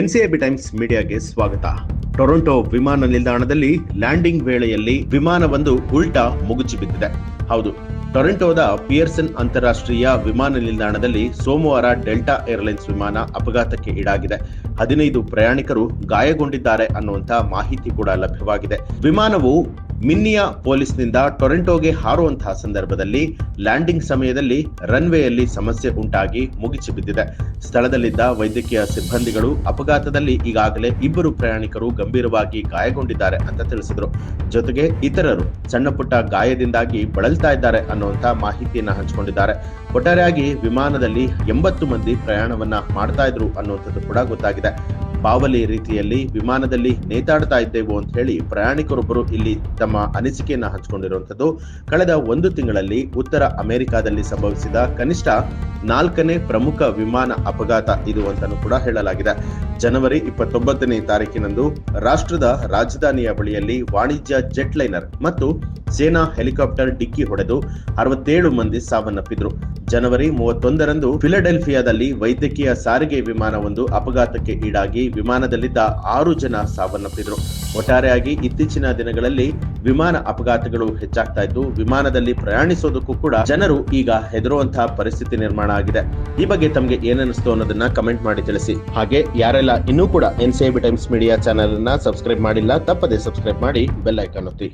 ಎನ್ಸಿಎಬಿ times ಮೀಡಿಯಾಗೆ ಸ್ವಾಗತ. Toronto ವಿಮಾನ ನಿಲ್ದಾಣದಲ್ಲಿ ಲ್ಯಾಂಡಿಂಗ್ ವೇಳೆಯಲ್ಲಿ ವಿಮಾನವೊಂದು ಉಲ್ಟಾ ಮುಗುಚಿ ಬಿದ್ದಿದೆ ಹೌದು, ಟೊರೆಂಟೋದ ಪಿಯರ್ಸನ್ ಅಂತಾರಾಷ್ಟ್ರೀಯ ವಿಮಾನ ನಿಲ್ದಾಣದಲ್ಲಿ ಸೋಮವಾರ ಡೆಲ್ಟಾ ಏರ್ಲೈನ್ಸ್ ವಿಮಾನ ಅಪಘಾತಕ್ಕೆ ಈಡಾಗಿದೆ. ಹದಿನೈದು ಪ್ರಯಾಣಿಕರು ಗಾಯಗೊಂಡಿದ್ದಾರೆ ಅನ್ನುವಂತ ಮಾಹಿತಿ ಕೂಡ ಲಭ್ಯವಾಗಿದೆ. ವಿಮಾನವು ಮಿನ್ನಿಯಾ ಪೊಲೀಸ್ನಿಂದ ಟೊರೊಂಟೊಗೆ ಹಾರುವಂತಹ ಸಂದರ್ಭದಲ್ಲಿ ಲ್ಯಾಂಡಿಂಗ್ ಸಮಯದಲ್ಲಿ ರನ್ವೇಯಲ್ಲಿ ಸಮಸ್ಯೆ ಉಂಟಾಗಿ ಮುಗಿಸಿ ಬಿದ್ದಿದೆ. ಸ್ಥಳದಲ್ಲಿದ್ದ ವೈದ್ಯಕೀಯ ಸಿಬ್ಬಂದಿಗಳು ಅಪಘಾತದಲ್ಲಿ ಈಗಾಗಲೇ ಇಬ್ಬರು ಪ್ರಯಾಣಿಕರು ಗಂಭೀರವಾಗಿ ಗಾಯಗೊಂಡಿದ್ದಾರೆ ಅಂತ ತಿಳಿಸಿದರು. ಜೊತೆಗೆ ಇತರರು ಸಣ್ಣ ಪುಟ್ಟ ಗಾಯದಿಂದಾಗಿ ಬಳಲ್ತಾ ಇದ್ದಾರೆ ಅನ್ನುವಂತ ಮಾಹಿತಿಯನ್ನು ಹಂಚಿಕೊಂಡಿದ್ದಾರೆ. ಒಟ್ಟಾರೆಯಾಗಿ ವಿಮಾನದಲ್ಲಿ ಎಂಬತ್ತು ಮಂದಿ ಪ್ರಯಾಣವನ್ನ ಮಾಡ್ತಾ ಇದ್ರು ಅನ್ನುವಂಥದ್ದು ಕೂಡ ಗೊತ್ತಾಗಿದೆ. ಬಾವಲಿ ರೀತಿಯಲ್ಲಿ ವಿಮಾನದಲ್ಲಿ ನೇತಾಡ್ತಾ ಇದ್ದೆವು ಅಂತ ಹೇಳಿ ಪ್ರಯಾಣಿಕರೊಬ್ಬರು ಇಲ್ಲಿ ತಮ್ಮ ಅನಿಸಿಕೆಯನ್ನ ಹಂಚಿಕೊಂಡಿರುವಂಥದ್ದು. ಕಳೆದ ಒಂದು ತಿಂಗಳಲ್ಲಿ ಉತ್ತರ ಅಮೆರಿಕಾದಲ್ಲಿ ಸಂಭವಿಸಿದ ಕನಿಷ್ಠ ನಾಲ್ಕನೇ ಪ್ರಮುಖ ವಿಮಾನ ಅಪಘಾತ ಇದು ಅಂತಲೂ ಕೂಡ ಹೇಳಲಾಗಿದೆ. ಜನವರಿ ಇಪ್ಪತ್ತೊಂಬತ್ತನೇ ತಾರೀಕಿನಂದು ರಾಷ್ಟ್ರದ ರಾಜಧಾನಿಯ ಬಳಿಯಲ್ಲಿ ವಾಣಿಜ್ಯ ಜೆಟ್ ಲೈನರ್ ಮತ್ತು ಸೇನಾ ಹೆಲಿಕಾಪ್ಟರ್ ಡಿಕ್ಕಿ ಹೊಡೆದು ಅರವತ್ತೇಳು ಮಂದಿ ಸಾವನ್ನಪ್ಪಿದ್ರು. ಜನವರಿ ಮೂವತ್ತೊಂದರಂದು ಫಿಲಡೆಲ್ಫಿಯಾದಲ್ಲಿ ವೈದ್ಯಕೀಯ ಸಾರಿಗೆ ವಿಮಾನವೊಂದು ಅಪಘಾತಕ್ಕೆ ಈಡಾಗಿ ವಿಮಾನದಲ್ಲಿದ್ದ ಆರು ಜನ ಸಾವನ್ನಪ್ಪಿದ್ರು. ಒಟ್ಟಾರೆಯಾಗಿ ಇತ್ತೀಚಿನ ದಿನಗಳಲ್ಲಿ ವಿಮಾನ ಅಪಘಾತಗಳು ಹೆಚ್ಚಾಗ್ತಾ ಇದ್ದು, ವಿಮಾನದಲ್ಲಿ ಪ್ರಯಾಣಿಸೋದಕ್ಕೂ ಕೂಡ ಜನರು ಈಗ ಹೆದರುವಂತಹ ಪರಿಸ್ಥಿತಿ ನಿರ್ಮಾಣ ಆಗಿದೆ. ಈ ಬಗ್ಗೆ ತಮಗೆ ಏನನ್ನಿಸ್ತು ಅನ್ನೋದನ್ನ ಕಮೆಂಟ್ ಮಾಡಿ ತಿಳಿಸಿ. ಹಾಗೆ ಯಾರೆಲ್ಲ ಇನ್ನೂ ಕೂಡ N C times media channel ಅನ್ನ ಸಬ್ಸ್ಕ್ರೈಬ್ ಮಾಡಿಲ್ಲ, ತಪ್ಪದೆ ಸಬ್ಸ್ಕ್ರೈಬ್ ಮಾಡಿ ಬೆಲ್ ಐಕಾನ್ ಒತ್ತಿ.